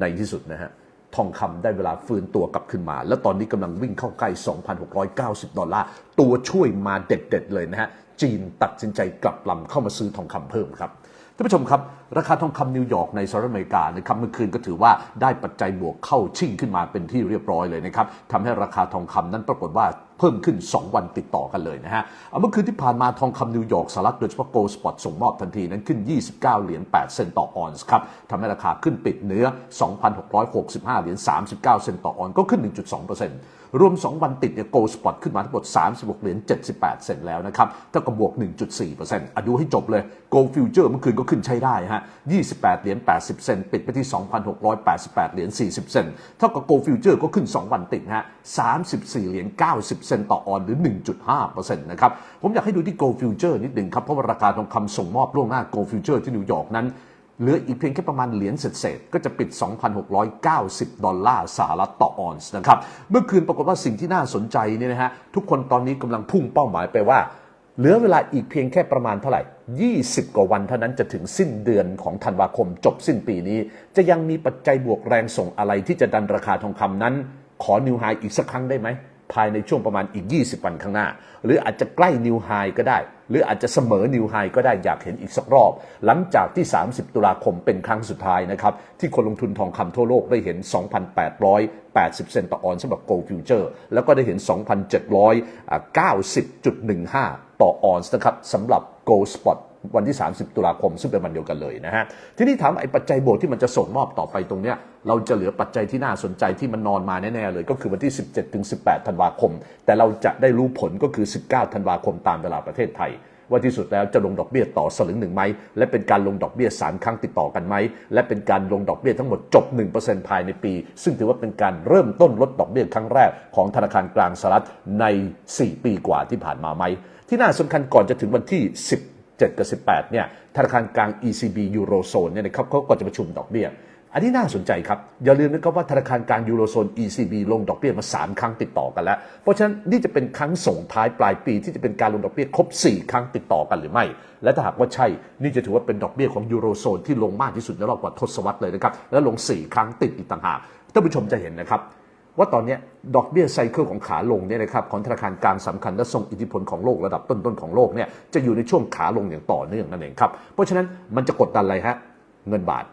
ในที่สุดนะฮะทองคำได้เวลาฟื้นตัวกลับขึ้นมา แล้วตอนนี้กำลังวิ่งเข้าใกล้ 2,690 ดอลลาร์ ตัวช่วยมาเด็ดๆเลยนะฮะ จีนตัดสินใจกลับลำเข้ามาซื้อทองคำเพิ่มครับท่านผู้ชมครับ ราคาทองคำนิวยอร์กในสหรัฐอเมริกานะครับเมื่อคืนก็ถือว่าได้ปัจจัยบวกเข้าชิ่งขึ้นมาเป็นที่เรียบร้อยเลยนะครับทำให้ราคาทองคำนั้นปรากฏว่า เพิ่มขึ้น 2 วันติดต่อกันเลยนะฮะเมื่อคืนที่ผ่านมาทองคำนิวยอร์กสหรัฐโดยเฉพาะโกลด์สปอตส่งมอบทันทีนั้นขึ้น 29 เหรียญ 8 เซนต์ต่อออนซ์ครับทำให้ราคาขึ้นปิดเนื้อ 2,665 เหรียญ 39 เซนต์ต่อออนซ์ก็ขึ้น 1.2%รวม 2 วันติดเนี่ยโกลด์สปอตขึ้นมาทั้งหมด 36 เหรียญ 78 เซนต์แล้วนะครับเท่ากับบวก 1.4%อะดูให้จบเลยโกลด์ฟิวเจอร์เมื่อคืนก็ขึ้นใช้ได้ฮะ 28 เหรียญ 80 เซนต์ปิดไปที่ 2,688 เหรียญ 40 เซนต์เท่ากับโกลด์ฟิวเจอร์ก็ขึ้น 2 วันติดฮะ 34 เหรียญ 90เซนต์ต่อออนหรือ 1.5%นะครับ ผมอยากให้ดูที่โกลด์ฟิวเจอร์นิดหนึ่งครับ เพราะว่าราคาทองคำส่งมอบล่วงหน้าโกลด์ฟิวเจอร์ที่นิวยอร์กนั้นเหลืออีกเพียงแค่ประมาณเหรียญเศษๆก็จะปิด 2,690 ดอลลาร์สหรัฐต่อออนซ์นะครับ เมื่อคืนปรากฏว่าสิ่งที่น่าสนใจเนี่ยนะฮะทุกคนตอนนี้กำลังพุ่งเป้าหมายไปว่า เหลือเวลาอีกเพียงแค่ประมาณเท่าไหร่ 20 กว่าวันเท่านั้นจะถึงสิ้นเดือนของธันวาคมจบสิ้นปีนี้ จะยังมีปัจจัยบวกแรงส่งอะไรที่จะดันราคาทองคำนั้น ขอนิวไฮอีกสักครั้งได้ไหม ภายในช่วงประมาณอีก 20 วันข้างหน้า หรืออาจจะใกล้นิวไฮก็ได้ หรืออาจจะเสมอนิวไฮก็ได้อยากเห็นอีกสักรอบ หลังจากที่ 30 ตุลาคมเป็นครั้งสุดท้ายนะครับ ที่คนลงทุนทองคำทั่วโลกได้เห็น 2,880 เซนต์ต่อออนซ์สำหรับ Gold Future แล้วก็ได้เห็น 2,790.15 ต่อออนซ์นะครับสำหรับ Gold Spot วันที่ 30 ตุลาคม ซึ่งเป็นวันเดียวกันเลยนะฮะทีนี้ถามไอ้ปัจจัยบวกที่มันจะส่งมอบต่อไปตรงเนี้ยเราจะเหลือปัจจัยที่น่าสนใจที่มันนอนมาแน่ๆเลย ก็คือวันที่ 17ถึง18 ธันวาคม แต่เราจะได้รู้ผลก็คือ 19 ธันวาคมตามเวลาประเทศไทยว่าที่สุดแล้วจะลงดอกเบี้ยต่อสลึงหนึ่งไหม และเป็นการลงดอกเบี้ยสามครั้งติดต่อกันไหม และเป็นการลงดอกเบี้ยทั้งหมดจบ 1%ภายในปี ซึ่งถือว่าเป็นการเริ่มต้นลดดอกเบี้ยครั้งแรกของธนาคารกลางสหรัฐใน 4 ปีกว่าที่ผ่านมาไหม ที่น่าสำคัญก่อนจะถึงวันที่ 10 7 กับ 18 เนี่ยธนาคารกลาง ECB Eurozone เนี่ยนะครับเขาก็จะประชุมดอกเบี้ย อันนี้น่าสนใจครับ อย่าลืมนะครับว่าธนาคารกลางยูโรโซน ECB ลงดอกเบี้ยมา 3 ครั้งติดต่อกันแล้ว เพราะฉะนั้นนี่จะเป็นครั้งส่งท้ายปลายปีที่จะเป็นการลงดอกเบี้ยครบ 4 ครั้งติดต่อกันหรือไม่ และถ้าหากว่าใช่ นี่จะถือว่าเป็นดอกเบี้ยของยูโรโซนที่ลงมากที่สุดในรอบกว่าทศวรรษเลยนะครับ และลง 4 ครั้งติดอีกต่างหาก ท่านผู้ชมจะเห็นนะครับ ว่าตอนนี้ดอกเบี้ยไซเคิลของขาลงเนี่ยนะครับของธนาคารกลางสำคัญและทรงอิทธิพลของโลกระดับต้นๆของโลกเนี่ยจะอยู่ในช่วงขาลงอย่างต่อเนื่องนั่นเองครับเพราะฉะนั้นมันจะกดดันอะไรฮะเงินบาท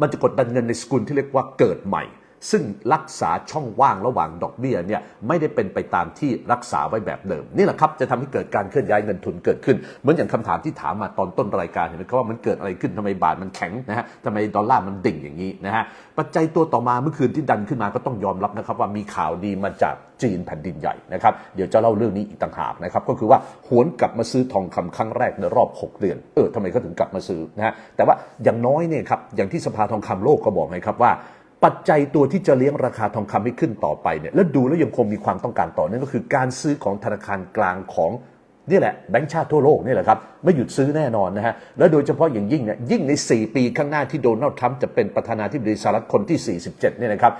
มันจะกดดันเงินในสกุลที่เรียกว่าเกิดใหม่ ซึ่งรักษาช่องว่างระหว่างดอกเบี้ยเนี่ยไม่ได้เป็นไปตามที่รักษาไว้แบบเดิม นี่แหละครับจะทำให้เกิดการเคลื่อนย้ายเงินทุนเกิดขึ้น เหมือนอย่างคำถามที่ถามมาตอนต้นรายการเห็นไหมครับว่ามันเกิดอะไรขึ้นทำไมบาทมันแข็งนะฮะทำไมดอลลาร์มันดิ่งอย่างนี้นะฮะปัจจัยตัวต่อมาเมื่อคืนที่ดันขึ้นมาก็ต้องยอมรับนะครับว่ามีข่าวดีมาจากจีนแผ่นดินใหญ่นะครับเดี๋ยวจะเล่าเรื่องนี้อีกต่างหากนะครับก็คือว่าหวนกลับมาซื้อทองคำครั้งแรกในรอบ 6 เดือนเออทำไมเขาถึงกลับมาซื้อนะฮะแต่ว่าอย่างน้อยเนี่ยครับอย่างที่สภาทองคำโลกก็บอกไงครับว่า ปัจจัยตัวที่จะเลี้ยงราคาทองคำให้ขึ้นต่อไปเนี่ยแล้วดูแล้วยังคงมีความต้องการต่อเนื่องก็คือการซื้อของธนาคารกลางของนี่แหละแบงก์ชาติทั่วโลกนี่แหละครับ ไม่หยุดซื้อแน่นอนนะฮะ และโดยเฉพาะอย่างยิ่งเนี่ยยิ่งใน 4 ปีข้างหน้าที่โดนัลด์ทรัมป์จะเป็นประธานาธิบดีสหรัฐคนที่ 47เนี่ยนะครับ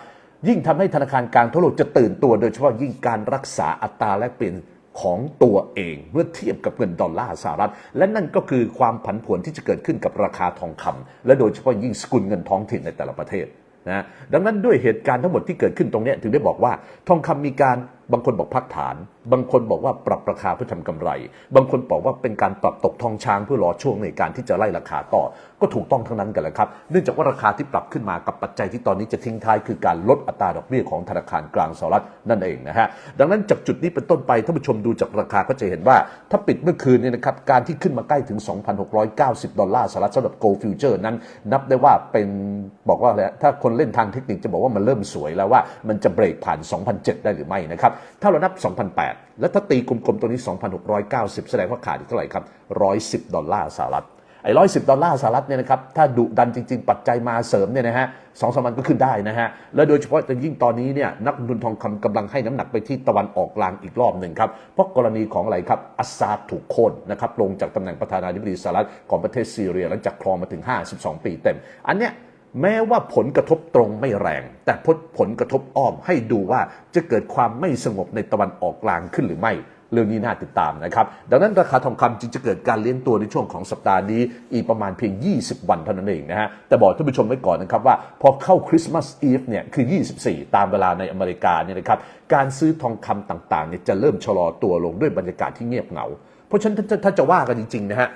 ยิ่งทำให้ธนาคารกลางทั่วโลกจะตื่นตัว โดยเฉพาะยิ่งการรักษาอัตราแลกเปลี่ยนของตัวเอง เมื่อเทียบกับเงินดอลลาร์สหรัฐ และนั่นก็คือความผันผวนที่จะเกิดขึ้นกับราคาทองคำและโดยเฉพาะยิ่งสกุลเงินท้องถิ่นในแต่ละประเทศ นะดังนั้นด้วยเหตุการณ์ทั้งหมดที่เกิดขึ้นตรงนี้ถึงได้บอกว่าทองคำมีการ บางคนบอกพักฐาน บางคนบอกว่าปรับราคาเพื่อทำกำไร บางคนบอกว่าเป็นการปรับตกทองช้างเพื่อรอช่วงในการที่จะไล่ราคาต่อ ก็ถูกต้องทั้งนั้นกันแหละครับ เนื่องจากว่าราคาที่ปรับขึ้นมากับปัจจัยที่ตอนนี้จะทิ้งท้ายคือการลดอัตราดอกเบี้ยของธนาคารกลางสหรัฐนั่นเองนะฮะ ดังนั้นจากจุดนี้เป็นต้นไปท่านผู้ชมดูจากราคาก็จะเห็นว่า ถ้าปิดเมื่อคืนเนี่ยนะครับ การที่ขึ้นมาใกล้ถึง 2,690 ดอลลาร์สหรัฐสำหรับ Gold Future นั้น นับได้ว่าเป็นบอกว่าอะไรถ้าคนเล่นทางเทคนิคจะบอกว่ามันเริ่มสวยแล้วว่ามันจะเบรกผ่าน 2,007 ได้หรือไม่นะครับถ้าเรานับ 2,008 แล้วถ้าตีกลมๆ ตัวนี้ 2,690 แสดงว่าขาดอีกเท่าไหร่ครับ 110 ดอลลาร์สหรัฐ ไอ้ร้อยสิบดอลลาร์สหรัฐเนี่ยนะครับ ถ้าดุดันจริง ๆ ปัจจัยมาเสริมเนี่ยนะฮะสองสามวันก็ขึ้นได้นะฮะ และโดยเฉพาะอย่างยิ่งตอนนี้เนี่ยนักลงทุนทองคำกำลังให้น้ำหนักไปที่ตะวันออกกลางอีกรอบหนึ่งครับ เพราะกรณีของอะไรครับอัสซาดถูกโค่นนะครับลงจากตำแหน่งประธานาธิบดีสหรัฐของประเทศซีเรียหลังจากครองมาถึง 52 ปีเต็ม อันเนี้ย แม้ว่าผลกระทบตรงไม่แรง แต่ผลผลกระทบอ้อมให้ดูว่าจะเกิดความไม่สงบในตะวันออกกลางขึ้นหรือไม่ เรื่องนี้น่าติดตามนะครับ ดังนั้นราคาทองคำจึงจะเกิดการเลี้ยงตัวในช่วงของสัปดาห์นี้ อีกประมาณเพียง 20 วันเท่านั้นเองนะฮะ แต่บอกท่านผู้ชมไว้ก่อนนะครับว่า พอเข้าคริสต์มาสอีฟเนี่ยคือ 24 ตามเวลาในอเมริกาเนี่ยนะครับการซื้อทองคำต่างๆเนี่ยจะเริ่มชะลอตัวลงด้วยบรรยากาศที่เงียบเหงา เพราะฉะนั้นถ้าถ้าจะว่ากันจริงๆนะฮะ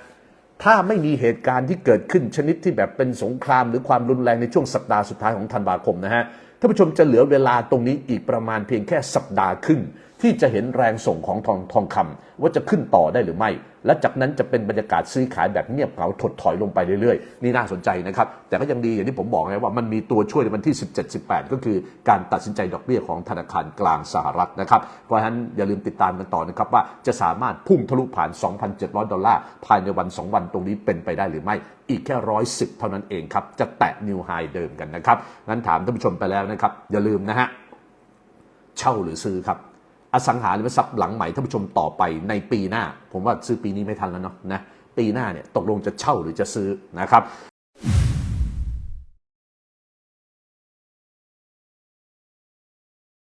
ถ้าไม่มีเหตุการณ์ที่เกิดขึ้นชนิดที่แบบเป็นสงครามหรือความรุนแรงในช่วงสัปดาห์สุดท้ายของธันวาคมนะฮะท่านผู้ชมจะเหลือเวลาตรงนี้อีกประมาณเพียงแค่สัปดาห์ครึ่ง ที่จะเห็นแรงส่งของทองทองคำว่าจะขึ้นต่อได้หรือไม่ และจากนั้นจะเป็นบรรยากาศซื้อขายแบบเงียบเหงาถดถอยลงไปเรื่อยๆ นี่น่าสนใจนะครับ แต่ก็ยังดีอย่างที่ผมบอกไงว่ามันมีตัวช่วยในวันที่ 17-18 ก็คือการตัดสินใจดอกเบี้ยของธนาคารกลางสหรัฐนะครับ เพราะฉะนั้นอย่าลืมติดตามกันต่อนะครับว่าจะสามารถพุ่งทะลุผ่าน 2,700 ดอลลาร์ภายในวัน 2 วันตรงนี้เป็นไปได้หรือไม่ อีกแค่ร้อยสิบเท่านั้นเองครับจะแตะนิวไฮเดิมกันนะครับงั้นถามท่านผู้ชมไปแล้วนะครับอย่าลืมนะฮะเช่าหรือซื้อครับ อสังหาริมทรัพย์หลังใหม่ท่านผู้ชมต่อไปในปีหน้า ผมว่าซื้อปีนี้ไม่ทันแล้วเนาะนะปีหน้าเนี่ยตกลงจะเช่าหรือจะซื้อนะครับ